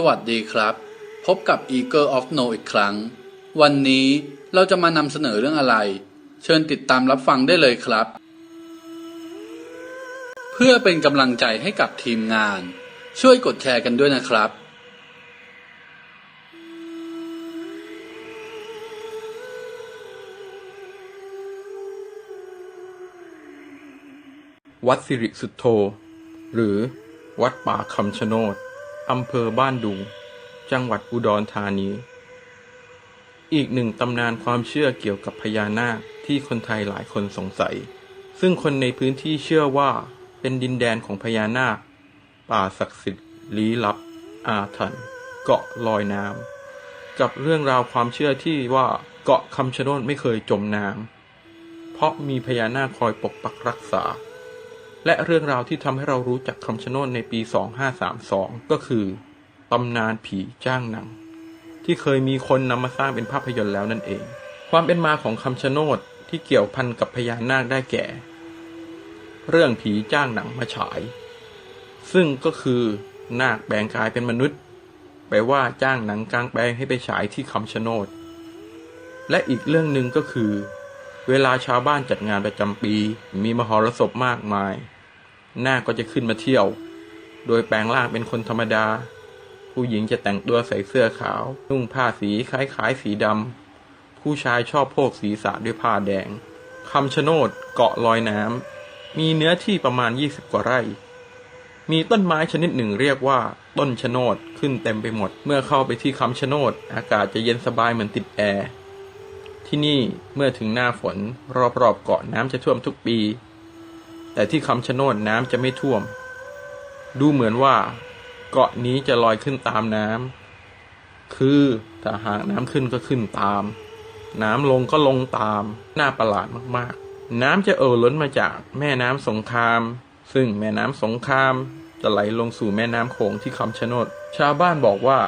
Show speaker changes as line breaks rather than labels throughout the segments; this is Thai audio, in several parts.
สวัสดีครับ พบกับ Eagle of No อีกครั้ง วันนี้เราจะมานำเสนอเรื่องอะไร เชิญติดตามรับฟังได้เลยครับ เพื่อเป็นกำลังใจให้กับทีมงาน ช่วยกดแชร์กันด้วยนะครับ
วัดสิริสุทโธ หรือวัดป่าคำชะโนด อำเภอบ้านดุง จังหวัดอุดรธานี อีกหนึ่งตำนานความเชื่อเกี่ยวกับพญานาคที่คนไทยหลายคนสงสัย ซึ่งคนในพื้นที่เชื่อว่าเป็นดินแดนของพญานาค ป่าศักดิ์สิทธิ์ลี้ลับ อาถรรพ์เกาะลอยน้ำกับเรื่องราวความเชื่อที่ว่าเกาะคำชะโนดไม่เคยจมน้ำเพราะมีพญานาคคอยปกปักรักษา และเรื่องราวที่ทำให้เรารู้จักคำชะโนดในปี 2532 ก็คือตำนานผีจ้างหนัง ที่เคยมีคนนำมาสร้างเป็นภาพยนตร์แล้วนั่นเอง ความเป็นมาของคำชะโนดที่เกี่ยวพันกับพญานาคได้แก่ เรื่องผีจ้างหนังมาฉาย ซึ่งก็คือนาคแปลงกายเป็นมนุษย์ไปว่าจ้างหนังกลางแปลงให้ไปฉายที่คำชะโนด และอีกเรื่องหนึ่งก็คือ เวลาชาวบ้านจัดงานประจำปี มีมหรสพมากมาย หน้าก็จะขึ้นมาเที่ยว โดยแปลงร่างเป็นคนธรรมดา ผู้หญิงจะแต่งตัวใส่เสื้อขาว นุ่งผ้าสีคล้ายๆสีดำ ผู้ชายชอบโพกศีรษะด้วยผ้าแดงคำชะโนดเกาะลอยน้ำ มีเนื้อที่ประมาณ 20 กว่าไร่ มีต้นไม้ชนิดหนึ่งเรียกว่า ต้นชะโนดขึ้นเต็มไปหมด เมื่อเข้าไปที่คำชะโนดอากาศจะเย็นสบายเหมือนติดแอร์ ที่นี่เมื่อถึงหน้าฝนรอบๆเกาะน้ำจะท่วมทุกปี แต่ที่คำชะโนดน้ำจะไม่ท่วม ดูเหมือนว่า เกาะนี้จะลอยขึ้นตามน้ำคือถ้าหากน้ำขึ้นก็ขึ้นตาม น้ำลงก็ลงตามน่าประหลาดมากๆ น้ำจะเอ่อล้นมาจากแม่น้ำสงคราม ซึ่งแม่น้ำสงครามจะไหลลงสู่แม่น้ำโขงที่คำชะโนด ชาวบ้านบอกว่า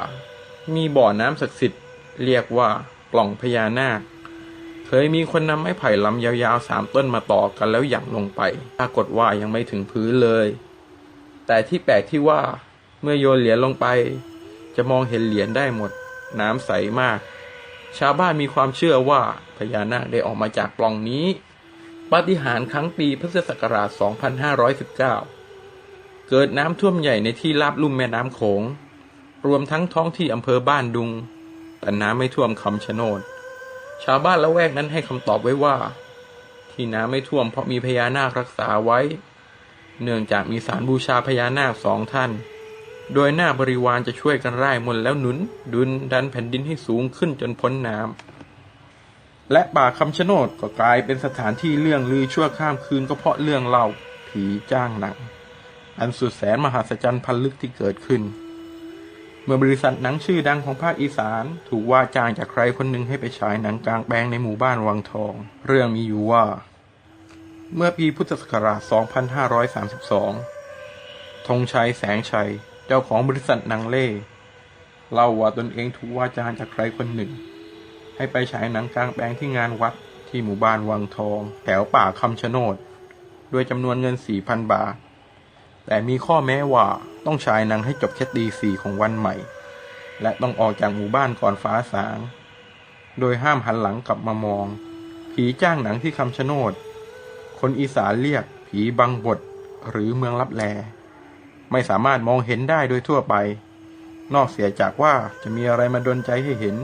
มีบ่อน้ำศักดิ์สิทธิ์เรียกว่าปล่องพญานาค เคยมีคนนำไม้ไผ่ลำยาวๆสามต้นมาต่อกันแล้วหยั่งลงไป ปรากฏว่ายังไม่ถึงพื้นเลย แต่ที่แปลกที่ว่าเมื่อโยนเหรียญลงไป จะมองเห็นเหรียญได้หมด น้ำใสมาก ชาวบ้านมีความเชื่อว่าพญานาคได้ออกมาจากปล่องนี้ ปาฏิหาริย์ครั้งปีพุทธศักราช 2519 เกิดน้ำท่วมใหญ่ในที่ราบลุ่มแม่น้ำโขง รวมทั้งท้องที่อำเภอบ้านดุง แต่น้ำไม่ท่วมคำชะโนด ชาวบ้านละแวกนั้นให้คำตอบไว้ว่า ที่น้ำไม่ท่วมเพราะมีพญานาครักษาไว้ เนื่องจากมีสารบูชาพญานาคสองท่าน โดยหน้าบริวารจะช่วยกันร่ายมนต์แล้วหนุน ดุนดันแผ่นดินให้สูงขึ้นจนพ้นน้ำและป่าคำชะโนดก็กลายเป็นสถานที่เรื่องลือชั่วข้ามคืนก็เพราะเรื่องเล่าผีจ้างหนังอันสุดแสนมหัศจรรย์พันลึกที่เกิดขึ้น มื่อบริษัทหนังชื่อดังของภาคอีสาน ถูกว่าจ้างจากใครคนหนึ่งให้ไปฉายหนังกลางแปลงในหมู่บ้านวังทอง เรื่องมีอยู่ว่า เมื่อปีพุทธศักราช 2532 ธงชัยแสงชัย เจ้าของบริษัทหนังเล่เล่าว่าตนเองถูกว่าจ้างจากใครคนหนึ่ง ให้ไปฉายหนังกลางแปลงที่งานวัดที่หมู่บ้านวังทอง แถวป่าคำชะโนด ด้วยจำนวนเงิน 4,000 บาท แต่มีข้อแม้ว่าต้องฉายหนังให้จบแค่ตีสี่ของวันใหม่ และต้องออกจากหมู่บ้านก่อนฟ้าสาง โดยห้ามหันหลังกลับมามอง ผีจ้างหนังที่คำชะโนด คนอีสานเรียกผีบังบดหรือเมืองลับแล ไม่สามารถมองเห็นได้โดยทั่วไป นอกเสียจากว่าจะมีอะไรมาดนใจให้เห็น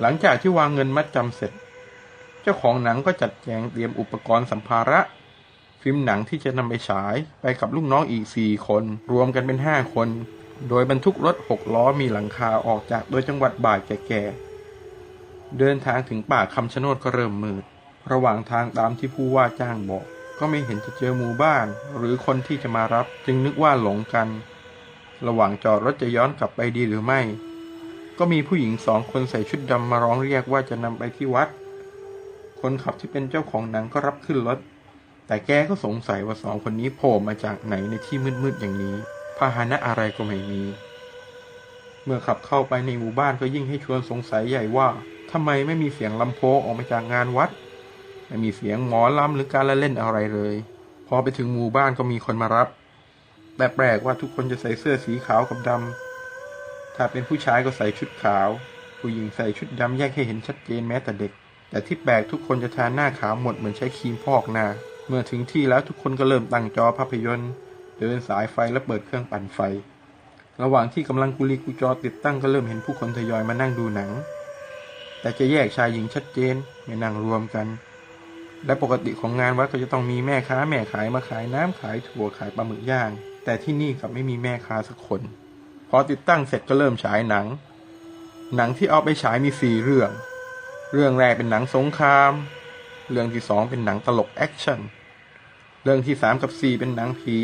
หลังจากที่วางเงินมัดจำเสร็จ เจ้าของหนังก็จัดแจงเตรียมอุปกรณ์สัมภาระ ฟิล์มหนังที่จะนำไปฉายไปกับลูกน้องอีกสี่คน รวมกันเป็นห้าคน โดยบรรทุกรถหกล้อมีหลังคาออกจากโดยจังหวัดบ่ายแก่ๆ เดินทางถึงป่าคำชะโนดก็เริ่มมืด ระหว่างทางตามที่ผู้ว่าจ้างบอก ก็ไม่เห็นจะเจอหมู่บ้าน หรือคนที่จะมารับจึงนึกว่าหลงกัน ระหว่างจอดรถจะย้อนกลับไปดีหรือไม่ ก็มีผู้หญิงสองคนใส่ชุดดำมาร้องเรียกว่าจะนำไปที่วัด คนขับที่เป็นเจ้าของหนังก็รับขึ้นรถ แต่แกก็สงสัยว่าสองคนนี้โผล่มาจากไหนในที่มืดๆอย่างนี้ พาหนะอะไรก็ไม่มี เมื่อขับเข้าไปในหมู่บ้านก็ยิ่งให้ชวนสงสัยใหญ่ว่าทำไมไม่มีเสียงลำโพงออกมาจากงานวัด ไม่มีเสียงหมอลำหรือการละเล่นอะไรเลย พอไปถึงหมู่บ้านก็มีคนมารับ แต่แปลกว่าทุกคนจะใส่เสื้อสีขาวกับดำถ้าเป็นผู้ชายก็ใส่ชุดขาว ผู้หญิงใส่ชุดดำแยกให้เห็นชัดเจนแม้แต่เด็ก แต่ที่แปลกทุกคนจะทาหน้าขาวหมดเหมือนใช้ครีมพอกหน้า เมื่อถึงที่แล้วทุกคนก็เริ่มตั้งจอภาพยนตร์ เดินสายไฟและเปิดเครื่องปั่นไฟ ระหว่างที่กำลังกุลีกุจอติดตั้งก็เริ่มเห็นผู้คนทยอยมานั่งดูหนัง แต่จะแยกชายหญิงชัดเจนไม่นั่งรวมกัน และปกติของงานวัดก็จะต้องมีแม่ค้าแม่ขายมาขายน้ำขายถั่วขายปลาหมึกย่าง แต่ที่นี่กลับไม่มีแม่ค้าสักคน พอติดตั้งเสร็จก็เริ่มฉายหนัง หนังที่เอาไปฉายมีสี่เรื่อง เรื่องแรกเป็นหนังสงคราม เรื่องที่สองเป็นหนังตลกแอคชั่น เรื่องที่สามกับสี่เป็นหนังผี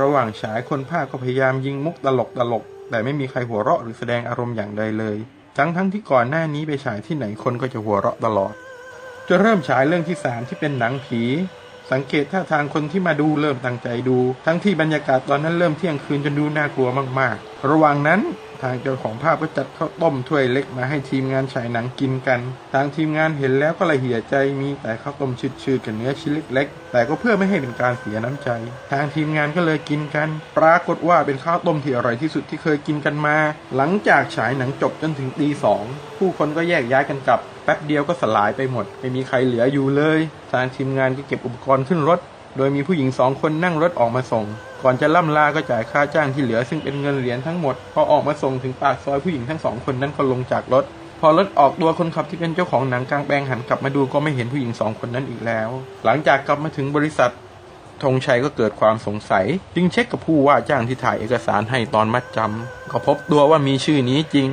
ระหว่างฉายคนภาคก็พยายามยิงมุกตลกตลก แต่ไม่มีใครหัวเราะหรือแสดงอารมณ์อย่างใดเลย ทั้งทั้งที่ก่อนหน้านี้ไปฉายที่ไหนคนก็จะหัวเราะตลอด จะเริ่มฉายเรื่องที่สามที่เป็นหนังผี สังเกตท่าทางคนที่มาดูเริ่มตั้งใจดู ทั้งที่บรรยากาศตอนนั้นเริ่มเที่ยงคืนจนดูน่ากลัวมาก ๆ ระหว่างนั้น ทางเจ้าของภาพก็จัดข้าวต้มถ้วยเล็กมาให้ทีมงานฉายหนังกินกัน ทางทีมงานเห็นแล้วก็ละเหี่ยใจมีแต่ข้าวต้มชืดๆกับเนื้อชิ้นเล็กๆ แต่ก็เพื่อไม่ให้เป็นการเสียน้ำใจ ทางทีมงานก็เลยกินกัน ปรากฏว่าเป็นข้าวต้มที่อร่อยที่สุดที่เคยกินกันมา หลังจากฉายหนังจบจนถึงตีสองผู้คนก็แยกย้ายกันกลับแป๊บเดียวก็สลายไปหมด ไม่มีใครเหลืออยู่เลย ทางทีมงานก็เก็บอุปกรณ์ขึ้นรถ โดยมีผู้หญิงสองคนนั่งรถออกมาส่ง ก่อนจะล่ำลาก็จ่ายค่าจ้างที่เหลือซึ่งเป็นเงินเหรียญทั้งหมด พอออกมาส่งถึงปากซอยผู้หญิงทั้งสองคนนั้นก็ลงจากรถ พอรถออกตัวคนขับที่เป็นเจ้าของหนังกลางแปลงหันกลับมาดูก็ไม่เห็นผู้หญิงสองคนนั้นอีกแล้ว หลังจากกลับมาถึงบริษัทธงชัยก็เกิดความสงสัย จึงเช็คกับผู้ว่าจ้างที่ถ่ายเอกสารให้ตอนมัดจำก็พบตัวว่ามีชื่อนี้จริง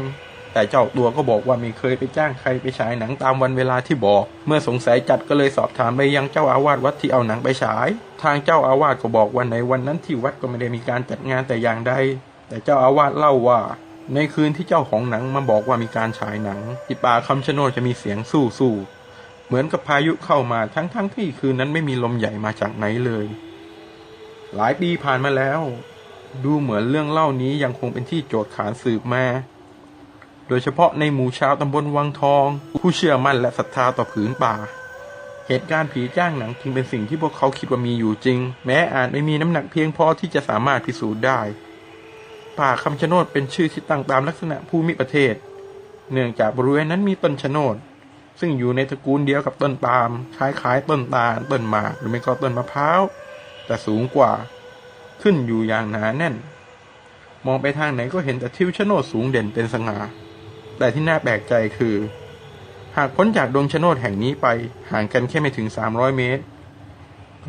แต่เจ้าตัวก็บอกว่าไม่เคยไปจ้างใครไปฉายหนังตามวันเวลาที่บอก เมื่อสงสัยจัดก็เลยสอบถามไปยังเจ้าอาวาสวัดที่เอาหนังไปฉาย ทางเจ้าอาวาสก็บอกว่าในวันนั้นที่วัดก็ไม่ได้มีการจัดงานแต่อย่างใด แต่เจ้าอาวาสเล่าว่า ในคืนที่เจ้าของหนังมาบอกว่ามีการฉายหนังที่ป่าคำชะโนดจะมีเสียงสู้สู้ๆเหมือนกับพายุเข้ามาทั้งๆที่คืนนั้นไม่มีลมใหญ่มาจากไหนเลย หลายปีผ่านมาแล้ว ดูเหมือนเรื่องเล่านี้ยังคงเป็นที่โจทย์ขานสืบมา โดยเฉพาะในหมู่ชาวตำบลวังทอง ผู้เชื่อมั่นและศรัทธาต่อผืนป่า เหตุการณ์ผีจ้างหนังจึงเป็นสิ่งที่พวกเขาคิดว่ามีอยู่จริง แม้อาจไม่มีน้ำหนักเพียงพอที่จะสามารถพิสูจน์ได้ ป่าคำชะโนดเป็นชื่อที่ตั้งตามลักษณะภูมิประเทศ เนื่องจากบริเวณนั้นมีต้นชะโนด ซึ่งอยู่ในตระกูลเดียวกับต้นปาล์มคล้ายๆต้นตาลต้นหมากหรือไม่ก็ต้นมะพร้าวแต่สูงกว่า ขึ้นอยู่อย่างหนาแน่น มองไปทางไหนก็เห็นแต่ทิวชะโนดสูงเด่นเป็นสง่า แต่ที่น่าแปลกใจคือ หากพ้นจากดงชะโนดแห่งนี้ไปห่างกันแค่ไม่ถึง 300 เมตร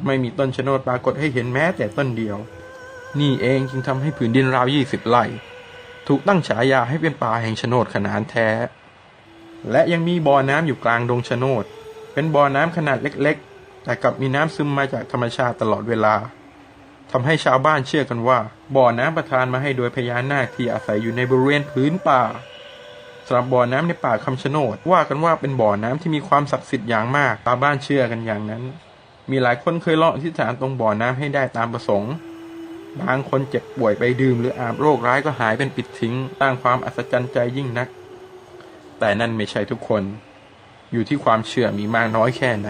ไม่มีต้นชะโนดปรากฏให้เห็นแม้แต่ต้นเดียว นี่เองจึงทำให้ผืนดินราว 20 ไร่ถูกตั้งฉายาให้เป็นป่าแห่งชะโนดขนานแท้ และยังมีบ่อน้ำอยู่กลางดงชะโนด เป็นบ่อน้ำขนาดเล็กๆ แต่กลับมีน้ำซึมมาจากธรรมชาติตลอดเวลาทำให้ชาวบ้านเชื่อกันว่า บ่อน้ำประทานมาให้โดยพญานาคที่อาศัยอยู่ในบริเวณพื้นป่า สำหรับบ่อน้ำในป่าคำชะโนดว่ากันว่าเป็นบ่อน้ำที่มีความศักดิ์สิทธิ์อย่างมากชาวบ้านเชื่อกันอย่างนั้น มีหลายคนเคยเลาะที่ฐานตรงบ่อน้ำให้ได้ตามประสงค์ บางคนเจ็บป่วยไปดื่มหรืออาบโรคร้ายก็หายเป็นปิดทิ้งสร้างความอัศจรรย์ใจยิ่งนัก แต่นั่นไม่ใช่ทุกคน อยู่ที่ความเชื่อมีมากน้อยแค่ไหน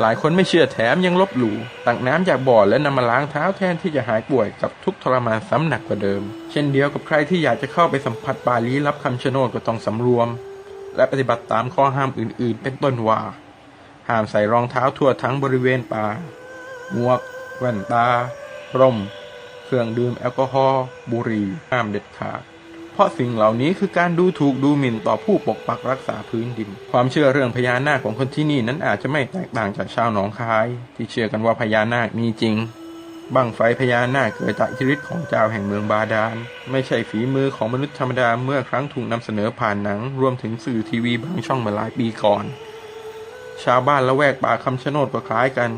หลายคนไม่เชื่อแถมยังลบหลู่ตักน้ำจากบ่อและนำมาล้างเท้าแทนที่จะหายป่วยกับทุกทรมานซ้ำหนักกว่าเดิม เช่นเดียวกับใครที่อยากจะเข้าไปสัมผัสป่าลี้ลับคำชะโนดก็ต้องสำรวม และปฏิบัติตามข้อห้ามอื่น ๆ เป็นต้นว่า ห้ามใส่รองเท้าทั่วทั้งบริเวณป่าหมวกแว่นตาร่ม เครื่องดื่มแอลกอฮอล์บุหรี่ห้ามเด็ดขาด เพราะสิ่งเหล่านี้คือการดูถูกดูหมิ่นต่อผู้ปกปักรักษาพื้นดิน ความเชื่อเรื่องพญานาคของคนที่นี่นั้นอาจจะไม่แตกต่างจากชาวหนองคาย ที่เชื่อกันว่าพญานาคมีจริงบั้งไฟพญานาคเกิดจากอิทธิฤทธิ์ของเจ้าแห่งเมืองบาดาล ไม่ใช่ฝีมือของมนุษย์ธรรมดาเมื่อครั้งถูกนำเสนอผ่านหนัง รวมถึงสื่อทีวีบางช่องเมื่อหลายปีก่อน ชาวบ้านละแวกป่าคำชะโนดก็คล้ายกัน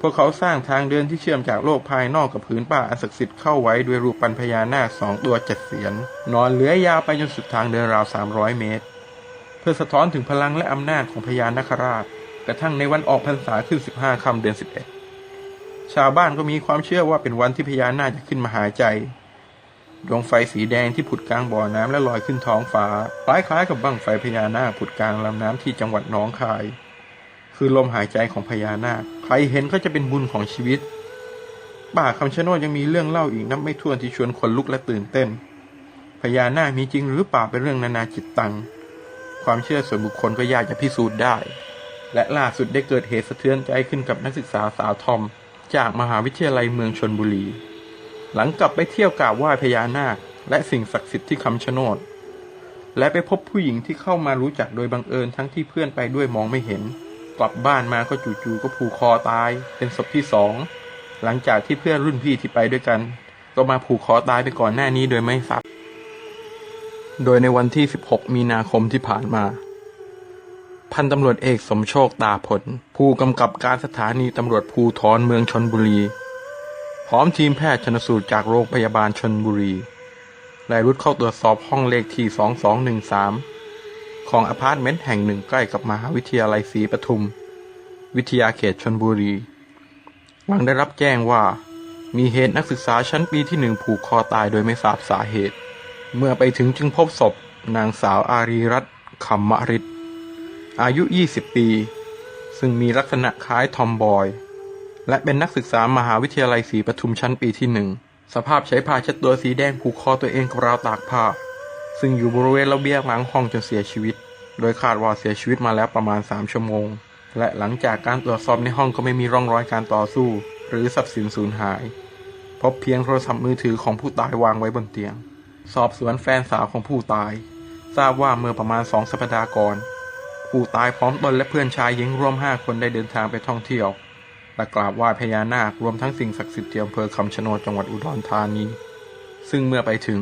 พวกเขาสร้างทางเดินที่เชื่อมจากโลกภายนอกกับผืนป่าอันศักดิ์สิทธิ์เข้าไว้ด้วยรูปปั้นพญานาคสองตัวเจ็ดเสียน นอนเลื้อยยาวไปจนสุดทางเดินราว 300 เมตร เพื่อสะท้อนถึงพลังและอำนาจของพญานาคราช กระทั่งในวันออกพรรษาขึ้น 15 ค่ำเดือน 11 ชาวบ้านก็มีความเชื่อว่าเป็นวันที่พญานาคจะขึ้นมาหาใจ ดวงไฟสีแดงที่ผุดกลางบ่อน้ำและลอยขึ้นท้องฟ้าคล้ายๆกับบั้งไฟพญานาคผุดกลางลำน้ำที่จังหวัดหนองคาย คือลมหายใจของพญานาค ใครเห็นก็จะเป็นบุญของชีวิต ป่าคำชะโนดยังมีเรื่องเล่าอีกนับไม่ถ้วนที่ชวนขนลุกและตื่นเต้น พญานาคมีจริงหรือเปล่าเป็นเรื่องนานาจิตตัง ความเชื่อส่วนบุคคลก็ยากจะพิสูจน์ได้ และล่าสุดได้เกิดเหตุสะเทือนใจขึ้นกับนักศึกษาสาวทอม จากมหาวิทยาลัยเมืองชนบุรี หลังกลับไปเที่ยวกราบไหว้พญานาค และสิ่งศักดิ์สิทธิ์ที่คำชะโนดและไปพบผู้หญิงที่เข้ามารู้จักโดยบังเอิญทั้งที่เพื่อนไปด้วยมองไม่เห็น กลับบ้านมาก็จู่ๆก็ผูกคอตาย เป็นศพที่สองหลังจากที่เพื่อนรุ่นพี่ที่ไปด้วยกัน ก็มาผูกคอตายไปก่อนหน้านี้โดยไม่ทราบโดยในวันที่ 16 มีนาคมที่ผ่านมา พันตำรวจเอกสมโชคตาผล ผู้กำกับการสถานีตำรวจภูทรเมืองชนบุรี พร้อมทีมแพทย์ชนสูตรจากโรงพยาบาลชนบุรีได้รุดเข้าตรวจสอบห้องเลขที่ 2213 ของอพาร์ตเมนต์แห่งหนึ่งใกล้กับมหาวิทยาลัยศรีปทุม วิทยาเขตชนบุรี หลังได้รับแจ้งว่ามีเหตุนักศึกษาชั้นปีที่หนึ่งผูกคอตายโดยไม่ทราบสาเหตุ เมื่อไปถึงจึงพบศพนางสาวอารีรัตน์ขำมริตอายุ 20 ปี ซึ่งมีลักษณะคล้ายทอมบอย และเป็นนักศึกษามหาวิทยาลัยศรีปทุมชั้นปีที่หนึ่ง สภาพใช้ผ้าเช็ดตัวสีแดงผูกคอตัวเองกับราวตากผ้า ซึ่งอยู่บริเวณระเบียงหลังห้องจนเสียชีวิต โดยคาดว่าเสียชีวิตมาแล้วประมาณ 3 ชั่วโมง และหลังจากการตรวจสอบในห้องก็ไม่มีร่องรอยการต่อสู้ หรือทรัพย์สินสูญหาย พบเพียงโทรศัพท์มือถือของผู้ตายวางไว้บนเตียง สอบสวนแฟนสาวของผู้ตาย ทราบว่าเมื่อประมาณสองสัปดาห์ก่อนผู้ตายพร้อมตนและเพื่อนชายหญิงรวมห้าคนได้เดินทางไปท่องเที่ยวและกราบไหว้พญานาครวมทั้งสิ่งศักดิ์สิทธิ์ที่อำเภอคำชะโนดจังหวัดอุดรธานี ซึ่งเมื่อไปถึง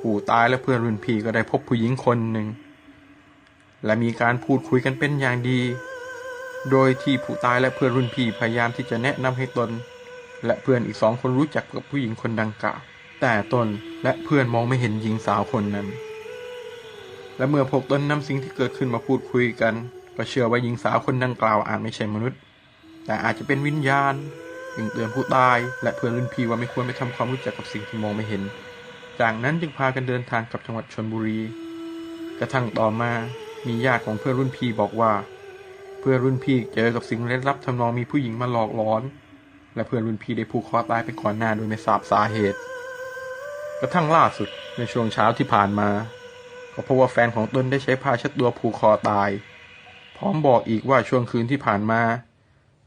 ผู้ตายและเพื่อนรุ่นพี่ก็ได้พบผู้หญิงคนหนึ่ง และมีการพูดคุยกันเป็นอย่างดี โดยที่ผู้ตายและเพื่อนรุ่นพี่พยายามที่จะแนะนำให้ตน และเพื่อนอีกสองคนรู้จักกับผู้หญิงคนดังกล่าว แต่ตนและเพื่อนมองไม่เห็นหญิงสาวคนนั้น และเมื่อพวกตนนำสิ่งที่เกิดขึ้นมาพูดคุยกัน ก็เชื่อว่าหญิงสาวคนดังกล่าวอาจไม่ใช่มนุษย์ แต่อาจจะเป็นวิญญาณจึงเตือนผู้ตายและเพื่อนรุ่นพี่ว่าไม่ควรไปทำความรู้จักกับสิ่งที่มองไม่เห็น จากนั้นจึงพากันเดินทางกลับจังหวัดชนบุรี กระทั่งต่อมามีญาติของเพื่อนรุ่นพี่บอกว่า เพื่อนรุ่นพี่เจอกับสิ่งเลึกลับทำนองมีผู้หญิงมาหลอกหลอน และเพื่อนรุ่นพี่ได้ผูกคอตายไปก่อนหน้าโดยไม่ทราบสาเหตุ กระทั่งล่าสุดในช่วงเช้าที่ผ่านมา ก็พบว่าแฟนของตนได้ใช้ผ้าเช็ดตัวผูกคอตาย พร้อมบอกอีกว่าช่วงคืนที่ผ่านมา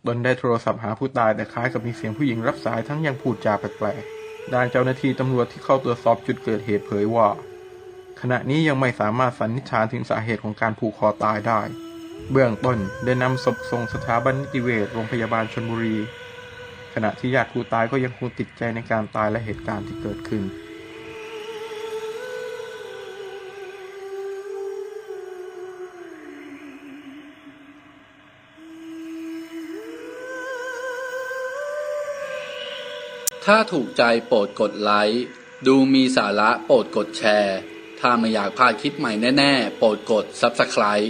ตนได้โทรศัพท์หาผู้ตายแต่คล้ายกับมีเสียงผู้หญิงรับสายทั้งยังพูดจาแปลกๆ ด้านเจ้าหน้าที่ตำรวจที่เข้าตรวจสอบจุดเกิดเหตุเผยว่า ขณะนี้ยังไม่สามารถสันนิษฐานถึงสาเหตุของการผูกคอตายได้ เบื้องต้นได้นำศพส่งสถาบันนิติเวชโรงพยาบาลชนบุรี ขณะที่ญาติผู้ตายก็ยังคงติดใจในการตายและเหตุการณ์ที่เกิดขึ้น
ถ้าถูกใจโปรดกดไลค์ ดูมีสาระโปรดกดแชร์ ถ้าไม่อยากพลาดคลิปใหม่แน่ ๆ โปรดกด Subscribe